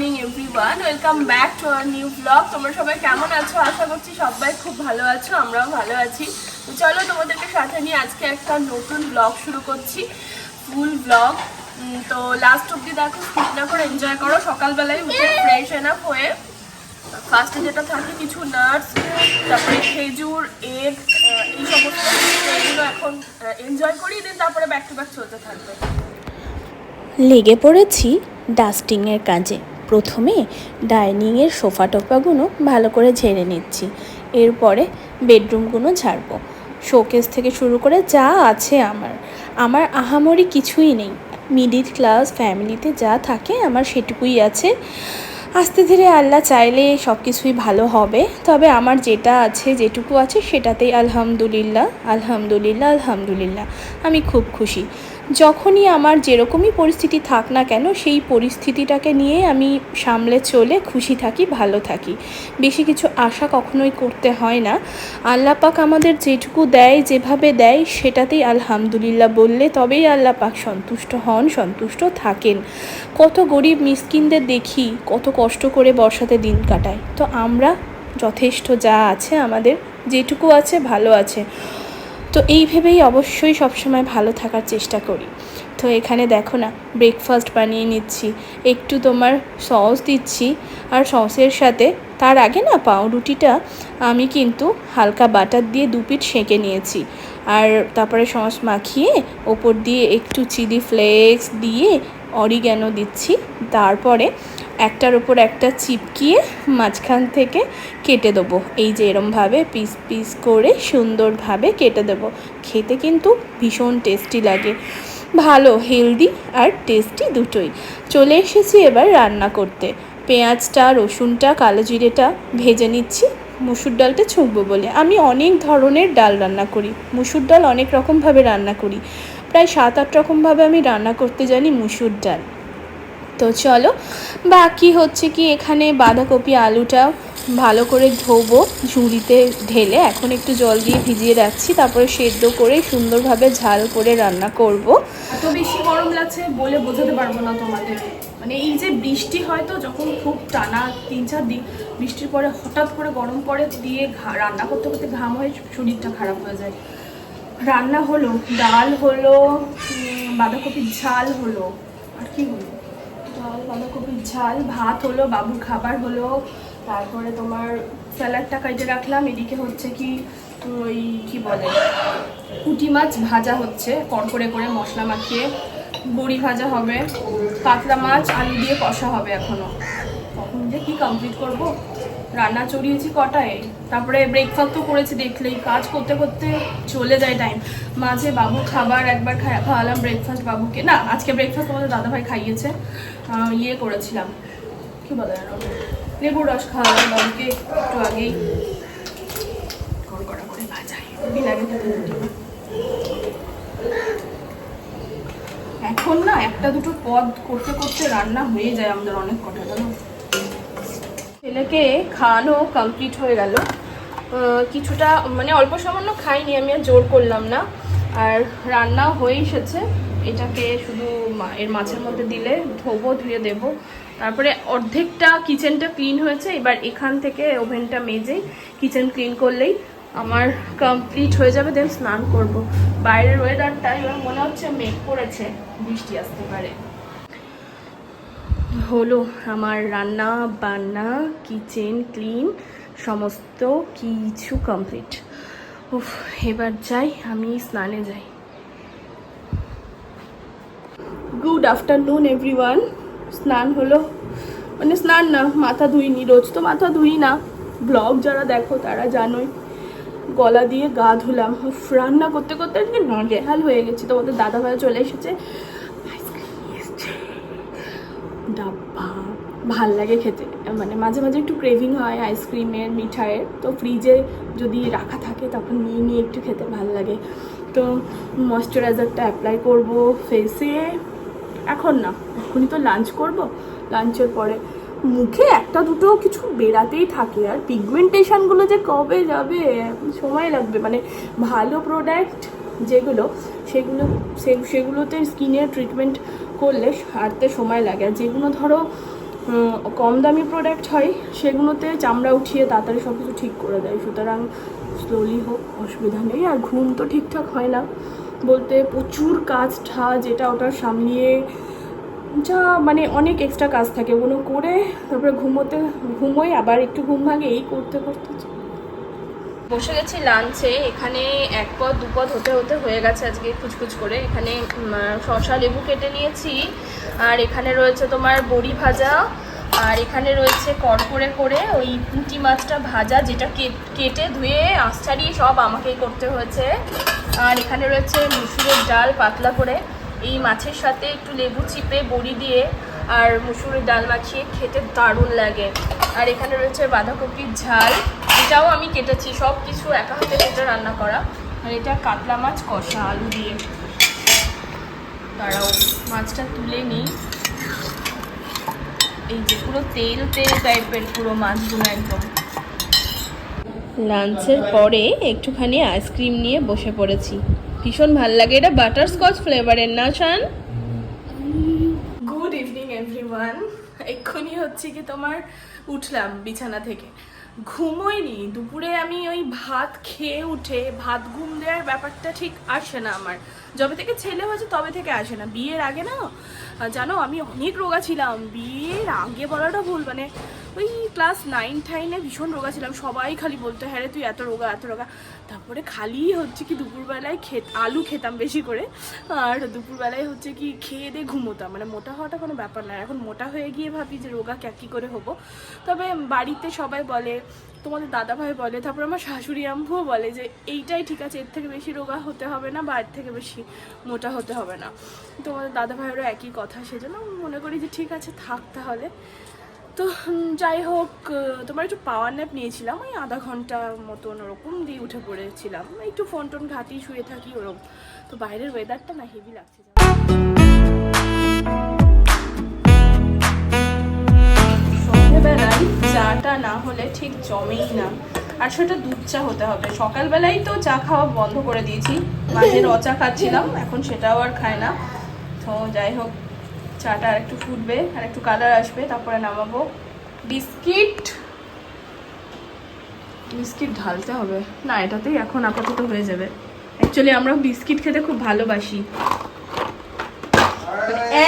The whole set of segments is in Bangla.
Morning everyone welcome back to our new blog তোমরা সবাই কেমন আছো? আশা করছি সবাই খুব ভালো আছো, আমরাও ভালো আছি। চলো, তোমাদেরকে সাথে নিয়ে আজকে একটা নতুন ব্লগ শুরু করছি ফুল ব্লগ তো লাস্ট অব্দি দেখো ঠিক না করে এনজয় করো। সকালবেলায় উঠে ফ্রেশ এনাফ হয়ে ফার্স্টে যেটা থাকে, কিছু নাটস তারপরে খেজুর এগ এই সমস্ত এগুলো এখন এনজয় করি দেন তারপরে ব্যাক টু ব্যাক চলতে থাকবে। লেগে পড়েছি ডাস্টিংয়ের কাজে। প্রথমে ডাইনিংয়ের সোফা টোফাগুলো ভালো করে ঝেড়ে নিচ্ছি। এরপরে বেডরুমগুলো ঝাড়বো। শোকেস থেকে শুরু করে যা আছে আমার। আমার আহামরি কিছুই নেই। মিডিল ক্লাস ফ্যামিলিতে যা থাকে আমার সেটুকুই আছে। আস্তে ধীরে আল্লাহ চাইলে সব কিছুই ভালো হবে। তবে আমার যেটা আছে, যেটুকু আছে, সেটাতেই আলহামদুলিল্লাহ আলহামদুলিল্লাহ আলহামদুলিল্লাহ। আমি খুব খুশি। যখনই আমার যেরকমই পরিস্থিতি থাক না কেন, সেই পরিস্থিতিটাকে নিয়ে আমি সামলে চলে খুশি থাকি, ভালো থাকি। বেশি কিছু আশা কখনোই করতে হয় না। আল্লাহ পাক আমাদের যেটুকু দেয়, যেভাবে দেয়, সেটাতেই আলহামদুলিল্লাহ বললে তবেই আল্লাহ পাক সন্তুষ্ট হন, সন্তুষ্ট থাকেন। কত গরিব মিসকিনদের দেখি, কত কষ্ট করে বর্ষাতে দিন কাটায়। তো আমরা যথেষ্ট যা আছে, আমাদের যেটুকু আছে, ভালো আছে। তো এই ভেবেই অবশ্যই সবসময় ভালো থাকার চেষ্টা করি। তো এখানে দেখো না ব্রেকফাস্ট বানিয়ে নিচ্ছি, একটু তোমার সস দিচ্ছি, আর সসের সাথে তার আগে না পাউরুটিটা আমি কিন্তু হালকা বাটার দিয়ে দু পিঠ সেঁকে নিয়েছি। আর তারপরে সস মাখিয়ে ওপর দিয়ে একটু চিলি ফ্লেক্স দিয়ে অরিগ্যানো দিচ্ছি। তারপরে একটার ওপর একটা চিপকিয়ে মাঝখান থেকে কেটে দেবো। এই যে এরমভাবে পিস পিস করে সুন্দরভাবে কেটে দেবো। খেতে কিন্তু ভীষণ টেস্টি লাগে। ভালো হেলদি আর টেস্টি দুটোই। চলে এসেছি এবার রান্না করতে। পেঁয়াজটা, রসুনটা, কালো জিরেটা ভেজে নিচ্ছি। মুসুর ডালটা ছুঁকবো বলে। আমি অনেক ধরনের ডাল রান্না করি। মুসুর ডাল অনেক রকমভাবে রান্না করি। প্রায় সাত আট রকমভাবে আমি রান্না করতে জানি মুসুর ডাল। তো চলো। বাকি হচ্ছে কি এখানে বাঁধাকপি আলুটা ভালো করে ধোবো, ঝুড়িতে ঢেলে। এখন একটু জল দিয়ে ভিজিয়ে রাখছি, তারপরে সেদ্ধ করে সুন্দরভাবে ঝাল করে রান্না করব। এত বেশি গরম লাগছে বলে বোঝাতে পারব না তোমাদের। মানে এই যে বৃষ্টি হয় তো, যখন খুব টানা তিন চার দিন বৃষ্টির পরে হঠাৎ করে গরম পড়ে দিয়ে রান্না করতে করতে ঘাম হয়ে শরীরটা খারাপ হয়ে যায়। রান্না হলো, ডাল হলো বাঁধাকপির ঝাল হলো, আর কি হলো ডাল বাঁধাকপির ঝাল, ভাত হলো, বাবুর খাবার হলো, তারপরে তোমার স্যালাডটা কাটে রাখলাম, এদিকে হচ্ছে কি, ওই কি বলে পুঁটি মাছ ভাজা হচ্ছে কড়কড়ে করে মশলা মাখিয়ে, বড়ি ভাজা হবে, কাতলা মাছ, আলু দিয়ে কষা হবে এখনও তখন যে কি কমপ্লিট করব? রান্না চড়িয়েছি কটায়, তারপরে ব্রেকফাস্ট তো করেছি, দেখলেই কাজ করতে করতে চলে যায় টাইম মাঝে বাবু খাবার একবার খাওয়ালাম ব্রেকফাস্ট বাবুকে, না, আজকে ব্রেকফাস্ট আমাদের দাদাভাই খাইয়েছে ইয়ে করেছিলাম। কি বলে লেবুর রস খাওয়ালাম বাবুকে, একটু আগেই। এখন না, একটা দুটো পদ করতে করতে রান্না হয়ে যায় আমাদের অনেক কটা, জানো? ছেলেকে খাওয়ানো কমপ্লিট হয়ে গেল। কিছুটা মানে অল্প সামান্য খাইনি, আমি আর জোর করলাম না। আর রান্না হয়ে এসেছে। এটাকে শুধু এর মাছের মধ্যে দিলে ধোবো, ধুয়ে দেবো। তারপরে অর্ধেকটা কিচেনটা ক্লিন হয়েছে। এবার এখান থেকে ওভেনটা মেজেই কিচেন ক্লিন করলেই আমার কমপ্লিট হয়ে যাবে। দেন স্নান করব। বাইরের ওয়েদারটা এবার মনে হচ্ছে মেঘ পড়েছে বৃষ্টি আসতে পারে। হলো আমার রান্না, বান্না কিচেন ক্লিন সমস্ত কিছু কমপ্লিট উফ, এবার যাই, আমি স্নানে যাই। গুড আফটারনুন এভরিওয়ান স্নান হলো মানে স্নান না, মাথা ধুইনি রোজ তো মাথা ধুই না। ব্লগ যারা দেখো, তারা জানোই। গলা দিয়ে গা ধুলাম। রান্না করতে করতে নগেহাল হয়ে গেছি। তোমাদের দাদা ভাই চলে এসছে। ডাব্বা। ভালো লাগে খেতে। মানে মাঝে মাঝে একটু ক্রেভিং হয় আইসক্রিমের মিঠাইয়ের। তো ফ্রিজে যদি রাখা থাকে তখন নিয়ে নিয়ে একটু খেতে ভালো লাগে। তো ময়শ্চারাইজারটা অ্যাপ্লাই করব ফেসে এখন না এখনই তো লাঞ্চ করব। লাঞ্চের পরে মুখে একটা দুটো কিছু বেরাতেই থাকে। আর পিগমেন্টেশনগুলো যে কবে যাবে? সময় লাগবে। মানে ভালো প্রোডাক্ট যেগুলো, সেগুলো সেগুলোতে স্কিনের ট্রিটমেন্ট করলে সারতে সময় লাগে। আর যেগুলো ধরো কম দামি প্রোডাক্ট হয়, সেগুলোতে চামড়া উঠিয়ে তাড়াতাড়ি সব কিছু ঠিক করে দেয়। সুতরাং স্লোলি হোক, অসুবিধা নেই। আর ঘুম তো ঠিকঠাক হয় না। বলতে প্রচুর কাজ ঠাজ এটা ওটা সামলিয়ে যা মানে অনেক এক্সট্রা কাজ থাকে। ওগুলো করে তারপরে ঘুমোতে, ঘুমোই আবার একটু ঘুম ভাঙে, এই করতে করতে। বসে গেছি লাঞ্চে এখানে এক পদ, দু পদ হতে হতে হয়ে গেছে আজকে কুচকুচ করে। এখানে শসা লেবু কেটে নিয়েছি, আর এখানে রয়েছে তোমার বড়ি ভাজা, আর এখানে রয়েছে কড়কড়ে করে ওই পুঁটি মাছটা ভাজা, যেটা কেটে ধুয়ে আঁশ সব আমাকেই করতে হয়েছে। আর এখানে রয়েছে মুসুরের ডাল পাতলা করে। এই মাছের সাথে একটু লেবু চিপে বড়ি দিয়ে আর মুসুরের ডাল মাখিয়ে খেতে দারুণ লাগে। আর এখানে রয়েছে বাঁধাকপির ঝাল। এটাও আমি কেটেছি সব কিছু একা হাতে কেটে রান্না করা। আর এটা কাতলা মাছ, কষা আলু দিয়ে। তারাও মাছটা তুলে নিই। এই যে পুরো তেল তেল টাইপের পুরো মাছগুলো একদম। লাঞ্চের পরে একটুখানি আইসক্রিম নিয়ে বসে পড়েছি। ভীষণ ভালো লাগে, এটা বাটারস্কচ ফ্লেভারের না, শান? গুড ইভিনিং এভরিওয়ান এক্ষুনি হচ্ছে কি তোমার উঠলাম বিছানা থেকে। ঘুমোইনি দুপুরে আমি ওই ভাত খেয়ে উঠে ভাত ঘুম দেওয়ার ব্যাপারটা ঠিক আসে না আমার। যবে থেকে ছেলে হয়েছে তবে থেকে আসে না। বিয়ের আগে না, জানো আমি অনেক রোগা ছিলাম। বিয়ের আগে বলাটা ভুল মানে ওই ক্লাস নাইন টাইনে ভীষণ রোগা ছিলাম। সবাই খালি বলতো হ্যাঁ রে, তুই এত রোগা এত রোগা। তারপরে খালি হচ্ছে কি দুপুরবেলায় খেত, আলু খেতাম বেশি করে। আর দুপুরবেলায় হচ্ছে কি খেয়ে দিয়ে ঘুমোতাম। মানে মোটা হওয়াটা কোনো ব্যাপার না। এখন মোটা হয়ে গিয়ে ভাবি যে রোগা কী করে হব? তবে বাড়িতে সবাই বলে তোমাদের দাদাভাই বলে, তারপর আমার শাশুড়ি আম্মুও বলে যে, এইটাই ঠিক আছে, এর থেকে বেশি রোগা হতে হবে না বা এর থেকে বেশি মোটা হতে হবে না। তোমাদের দাদাভাইয়েরও একই কথা, সেজন্য মনে করি যে, ঠিক আছে, থাক তাহলে। তো যাই হোক তোমার একটু পাওয়ার ন্যাপ নিয়েছিলাম, ওই আধা ঘণ্টা মতন ওরকম দিয়ে উঠে পড়েছিলাম। একটু ফোন টোন ঘাটি শুয়ে থাকি ওরকম। তো বাইরের ওয়েদারটা না হেভি লাগছে হলে ঠিক জমেই না। আর সেটা দুধ চা হতে হবে। সকালবেলায় তো চা খাওয়া বন্ধ করে দিয়েছি। মাঝে রচা খাচ্ছিলাম, এখন সেটাও আর খায় না। তো যাই হোক, চাটা আর একটু ফুটবে, আর একটু কালার আসবে, তারপরে নামাবো। বিস্কিট! বিস্কিট ঢালতে হবে। না, এটাতেই এখন আপাতত হয়ে যাবে। অ্যাকচুয়ালি আমরা বিস্কিট খেতে খুব ভালোবাসি।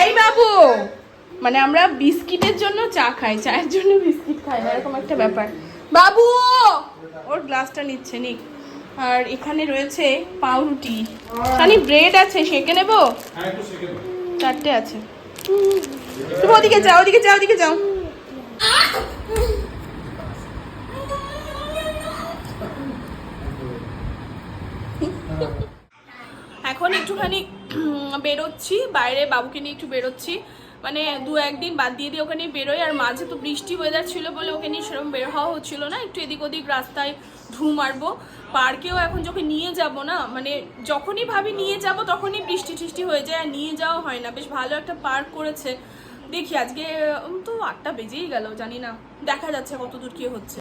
এই বাবু! মানে আমরা বিস্কিটের জন্য চা খাই চায়ের জন্য বিস্কিট খাই না এরকম একটা ব্যাপার। বাবু! ওর গ্লাসটা নিচ্ছে নিক। আর এখানে রয়েছে পাউরুটি। খানি ব্রেড আছে সেঁকে নেব? চারটে আছে। তুমি ওদিকে যাও ওদিকে যাও ওদিকে যাও। এখন একটুখানি বেরোচ্ছি বাইরে বাবুকে নিয়ে একটু বেরোচ্ছি। মানে দু একদিন বাদ দিয়ে দিয়ে ওখানে বেরোই, আর মাঝে তো বৃষ্টি ওয়েদার ছিল বলে ওকে নিয়ে সেরকম বের হওয়া হচ্ছিল না। একটু এদিক ওদিক রাস্তায় ঢু মারবো। পার্কেও এখন যখন নিয়ে যাব না মানে যখনই ভাবি নিয়ে যাব তখনই বৃষ্টি টিষ্টি হয়ে যায়, আর নিয়ে যাওয়া হয় না। বেশ ভালো একটা পার্ক করেছে। দেখি আজকে তো আটটা বেজেই গেল, জানি না। দেখা যাচ্ছে কতদূর কি হচ্ছে।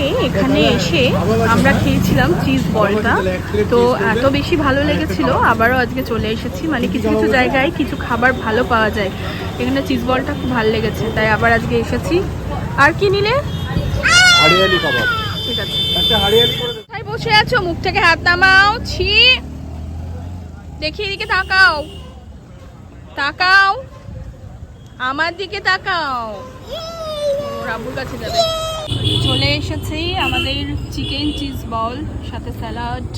সেদিনকে এখানে এসে আমরা খেয়েছিলাম চিজ বলটা তো এত বেশি ভালো লেগেছিল আবারও আজকে চলে এসেছি। মানে কিছু কিছু জায়গায় কিছু খাবার ভালো পাওয়া যায়। এখানে চিজ বলটা খুব ভালো লেগেছে তাই আবার আজকে এসেছি। আর কি নিলে? ঠিক আছে। বসে আছো মুখ থেকে হাত নামাও ছি। দেখি এদিকে তাকাও। তাকাও। আমার দিকে তাকাও। রাবুর কাছে যাবে। চলে এসেছি আমাদের চিকেন চিজ বল সাথে স্যালাড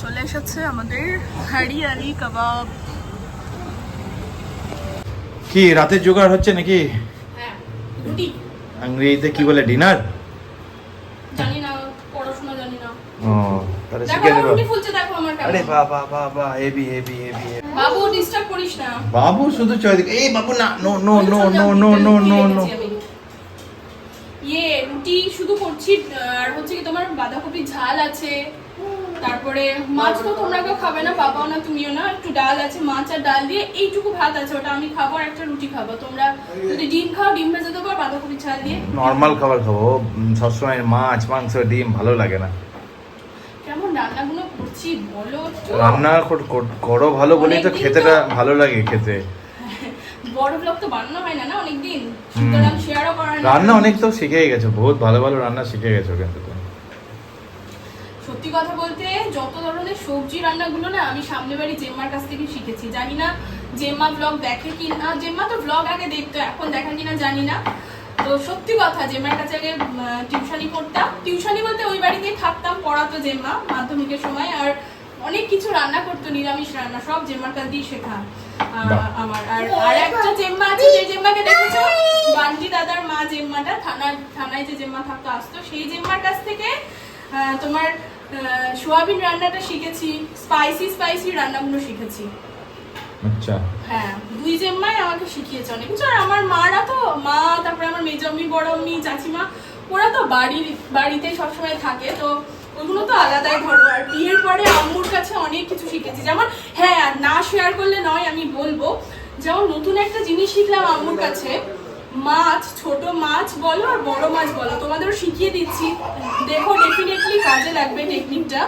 চলে এসেছে আমাদের হারিয়ালি কাবাব। কি রাতের জোগাড় হচ্ছে নাকি? হ্যাঁ ইংরেজিতে কি বলে ডিনার? জানি না পড়াশোনা জানি না। ও তাহলে শিখে আমার নেব আরে বাহ বাহ বাহ বাহ এবি এবি এবি এবি। বাবু ডিস্টার্ব করিস না। বাবু শুধু চয় দিকে। এই বাবু না no no no no no no no no ইয়ে রুটি শুধু করছি আর হচ্ছে কি তোমার বাঁধাকপি ঝাল আছে তারপরে মাছ তো তোমরা কেউ খাবে না বাবাও না তুমিও না একটু ডাল আছে মাছ আর ডাল দিয়ে এইটুকু ভাত আছে ওটা আমি খাব আর একটা রুটি খাব। তোমরা যদি ডিম খাও ডিম ভেজে দেবো আর বাঁধাকপি ছাল দিয়ে। নর্মাল খাবার খাব। সবসময় মাছ মাংস ডিম ভালো লাগে না। রান্নাগুলো করছি বলো রান্না কর- ভালো বলেই তো খেতেটা ভালো লাগে খেতে। বড় ব্লগ তো বানানো হয় না না অনেকদিন? সুতরাং শেয়ারও করা রান্না অনেক তো শিখেই গেছো বহুত ভালো ভালো রান্না শিখে গেছো কিন্তু। সত্যি কথা বলতে যত ধরনের সবজি রান্নাগুলো না আমি সামনে বাড়ি জেম্মার কাছ থেকে শিখেছি। জানি না জেম্মা ব্লগ দেখে কি না জেম্মা তো ব্লগ আগে দেখতো এখন দেখা কিনা জানি না। তো সত্যি কথা জেম্মার কাছে আগে টিউশনি করতাম। টিউশনি বলতে ওই বাড়িতেই থাকতাম পড়াতো জেম্মা মাধ্যমিকের সময় আর অনেক কিছু রান্না করতো নিরামিষ রান্না সব জেম্মার কাছ দিয়ে শেখা আমার। আর আর একটা জেম্মা আছে যে জেম্মাকে দেখেছ? বান্টি দাদার মা জেম্মাটা থানার থানায় যে জেম্মা থাকতো আসতো। সেই জেম্মার কাছ থেকে তোমার সোয়াবিন রান্নাটা শিখেছি স্পাইসি স্পাইসি রান্নাগুলো শিখেছি। আচ্ছা। হ্যাঁ দুই জেম্মাই আমাকে শিখিয়েছে অনেক কিছু। আর আমার মারা তো, মা, তারপরে আমার মেজম্মি বড়ম্মি চাচিমা, ওরা তো বাড়ির বাড়িতে সবসময় থাকে, তো ওগুলো তো আলাদাই ধরো। আর বিয়ের পরে আম্মুর কাছে অনেক কিছু শিখেছি। যেমন হ্যাঁ আর না শেয়ার করলে নয়, আমি বলব, যেমন নতুন একটা জিনিস শিখলাম আম্মুর কাছে, মাছ, ছোট মাছ বলো আর বড় মাছ বলো। তোমাদেরও শিখিয়ে দিচ্ছি। দেখো ডেফিনেটলি কাজে লাগবে টেকনিকটা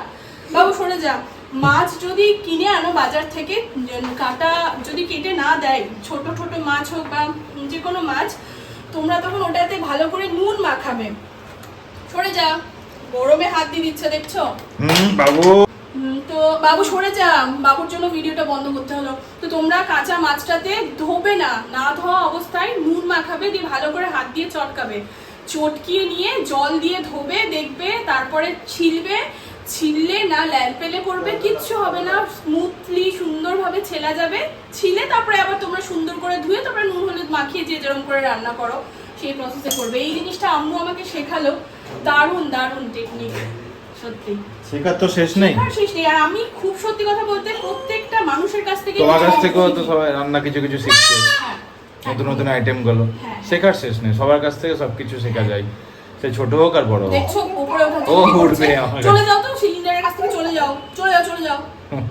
বাবু, সরে যা। মাছ যদি কিনে আনো বাজার থেকে কাটা যদি কেটে না দেয় ছোট ছোট মাছ হোক বা যে কোনো মাছ তোমরা তখন ওটাতে ভালো করে নুন মাখাবে। সরে যা। গরমে হাত দিয়ে দিচ্ছে দেখছ? বাবু। তো বাবু সরে যা। বাবুর জন্য ভিডিওটা বন্ধ করতে হলো। তো তোমরা কাঁচা মাছটাতে ধোবে না না ধোয়া অবস্থায় নুন মাখাবে দিয়ে ভালো করে হাত দিয়ে চটকাবে। চটকিয়ে নিয়ে জল দিয়ে ধোবে দেখবে তারপরে ছিলবে ছিললে না ল্যাম্পেলে করবে কিচ্ছু হবে না স্মুথলি সুন্দরভাবে ছেলা যাবে। ছিলে তারপরে আবার তোমরা সুন্দর করে ধুয়ে তারপরে নুন হলুদ মাখিয়ে যে যেরকম করে রান্না করো সেই প্রসেসে করবে। এই জিনিসটা আম্মু আমাকে শেখালো। দারুণ দারুণ টেকনিক সত্যি। শেখার তো শেষ নেই। শেষ নেই। আর আমি খুব সত্যি কথা বলতে প্রত্যেকটা মানুষের কাছ থেকে তোমার কাছ থেকেও তো সবাই রান্না কিছু কিছু শিখছে। হ্যাঁ, নতুন নতুন আইটেমগুলো। হ্যাঁ। শেখার শেষ নেই। সবার কাছ থেকে সবকিছু শেখা যায়। সে ছোট হোক আর বড় হোক। উপরে ওঠা ও কি উঠবে করছে? আমার চলে যাও তো সিলিন্ডারের কাছ থেকে চলে যাও চলে যাও চলে যাও হুম।